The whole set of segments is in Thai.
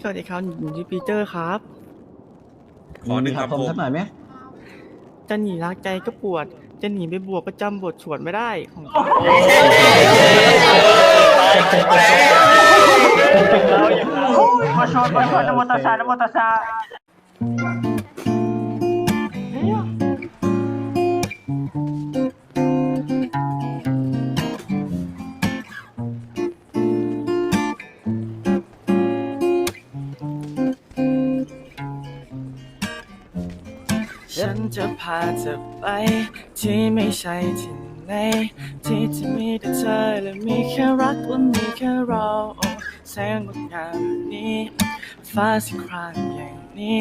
สวัสดีครับหนูชื่อปีเตอร์ครับ ขอหนึ่งครัคำผมคม สักหน่อยไหมจะหนีรักใจก็ปวด จะหนีไปบวกก็จำบทสวดไม่ได้ของมาชนมาชนนโมตัสสะนโมตัสสะ ฉันจะพาเธอไป ที่ไม่ใช่ที่ไหนที่จะมีแต่เธอและมีแค่รักและมีแค่เราโอ้แสงงดงามนี้ฟ้าสีครามอย่างนี้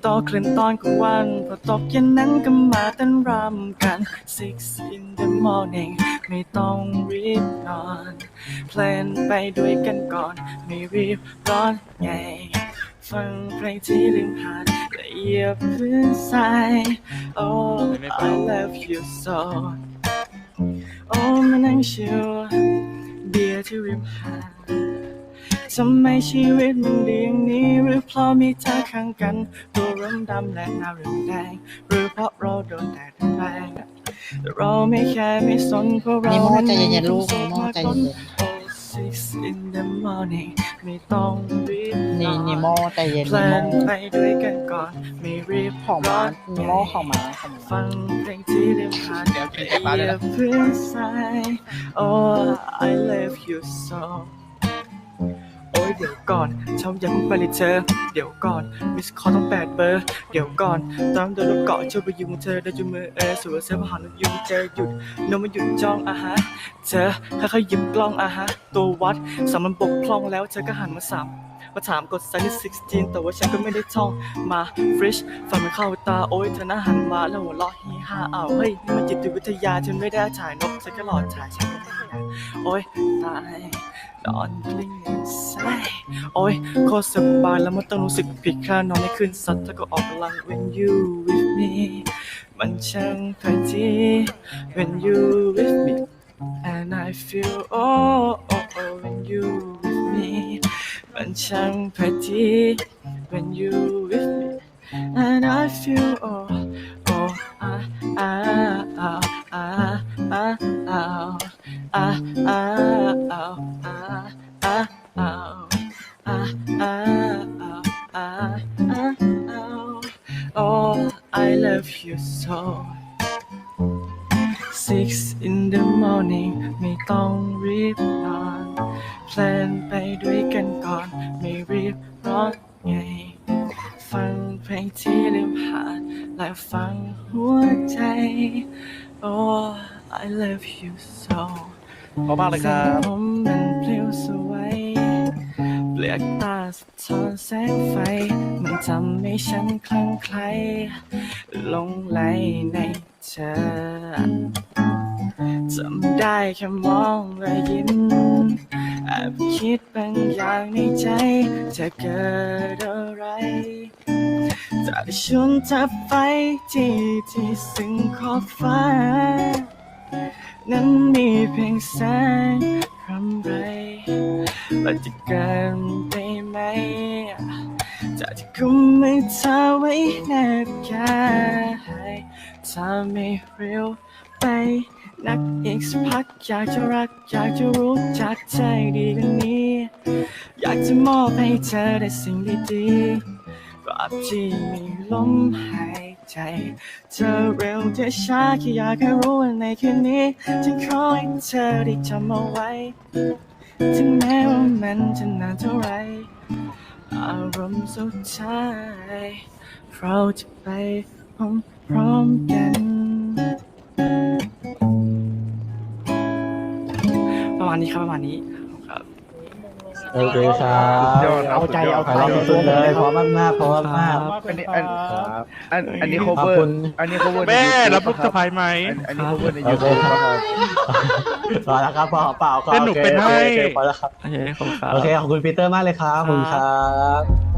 โตคลื่นตอนกลางวันพอตกเย็นนั้นก็มาเต้นรำกัน Six in the morning ไม่ต้องรีบนอน เพลนไปด้วยกันก่อน ไม่รีบร้อนไง ฟังเพลงที่ริมหาดและเหยียบพื้นทราย Oh I love you so โอ้มานั่งชิวเบียร์ที่ริมหาดทำไมชีวิตมันดีอย่างนี้ หรือเพราะมีเธอข้างกัน ตัวเริ่มดำและหน้าเริ่มแดงหรือเพราะเราโดนแดดแรงแต่เราไม่แค่ไม่สนเพราะเรานิโม่นั้นใจเย็นๆลูกโม่ใจเย็น six in the morning ไม่ต้องรีบนี่อนนิโมใจเย็นแพลนิโมไปด้วยกันก่อน ไม่รีบของมาอนนิโมของมาของมา ฟังเพลงที่เริมผ่านเดี๋ยวเป็นไก่ปลาด้วยนะพื้นทราย Oh I love you so โอ้ย เดี๋ยวก่อนชอบยังไปเลยเธอ เดี๋ยวก่อนมิสคอต้องแปดเบอร์ เดี๋ยวก่อนตามเดินรถเกาะเชื่อไปยุงเธอได้จุมือเออสวยเสื้อผ้าหานกยุงเจอหยุดนมมันหยุดจ้องอะฮะ เธอค่อยๆหยิบกล้องอะฮะ ตัววัดสามันบกพร่องแล้วเธอก็หันมาสับมาถามกดไซส์16 แต่ว่าฉันก็ไม่ได้ท่องมาฟริชฟังมันเข้าตาโอ้ยเธอหน้าหันมาแล้วหัวเราะฮีฮ่าอ้าวเฮ้ยนี่มันจิตวิทยาฉันไม่ได้ถ่ายนกฉันก็หลอดถ่ายฉันถ่าย โอ้ยตายนอนกลิ้งใส่โอ้ยโคตรสบายแล้วมันต้องรู้สึกผิดค่านอนไม่ขึ้นสัตว์แล้วก็ออกกำลัง when you with me มันช่างพอดี when you with me and I feel oh oh oh when you with me มันช่างพอดี when you with me and I feel oh oh ah ah ah ah ah อ้ Oh I love you so six in the morning ไม่ต้องรีบนอนแพลนไปด้วยกันก่อน ไม่รีบร้อนไง ฟังเพลงที่ลืมผ่านและฟังหัวใจ Oh I love you so ขอบมากเลยครับผมมันเพลียวสวยเปลือกตาสะท้อนแสงไฟ มันทำให้ฉันคลั่งไคล้หลงไหลในเธอจำได้แค่มองและยิ้มแอบคิดบางอย่างในใจ จะเกิดอะไรจะได้ชวนเธอไปที่ที่ซึ่งขอบฟ้า นั้นมี เพียงแสงรำไรและจะเกินไปไหมจะที่กุมมือเธอไว้แนบกายถ้าไม่เร็วไปนักอีกสักพักอยากจะรัก อยากจะรู้จักใจดีกว่านี้ อยากจะมอบให้เธอได้สิ่งดีๆราบที่มีลมหาย ใจจะเร็วจะช้าแค่อยากให้รู้ว่าในคืนนี้ฉันขอให้เธอได้จำเอาไว้ ถึงแม้ว่ามันจะนานเท่าไร อารมณ์สุดท้ายเราจะไปพร้อมๆกันประมาณนี้ครับประมาณนี้ โอเคครับเอาใจเอาขายเราสุดเลยพร้อมมากๆพร้อมมากอันนี้อัน ครับอันอันนี้ ขอบ cover คุณอันนี้ cover ใน แม่ YouTube รับลูกปะคสะพายไหม อันอันนี้ cover ใน โอเค YouTube ครับปะครับพอแล้วครับพอเปล่าครับเล่นหนูเป็นให้โอเคพอแล้วครับโอเคขอบคุณครับ โอเคขอบคุณปีเตอร์มากเลยครับขอบคุณครับ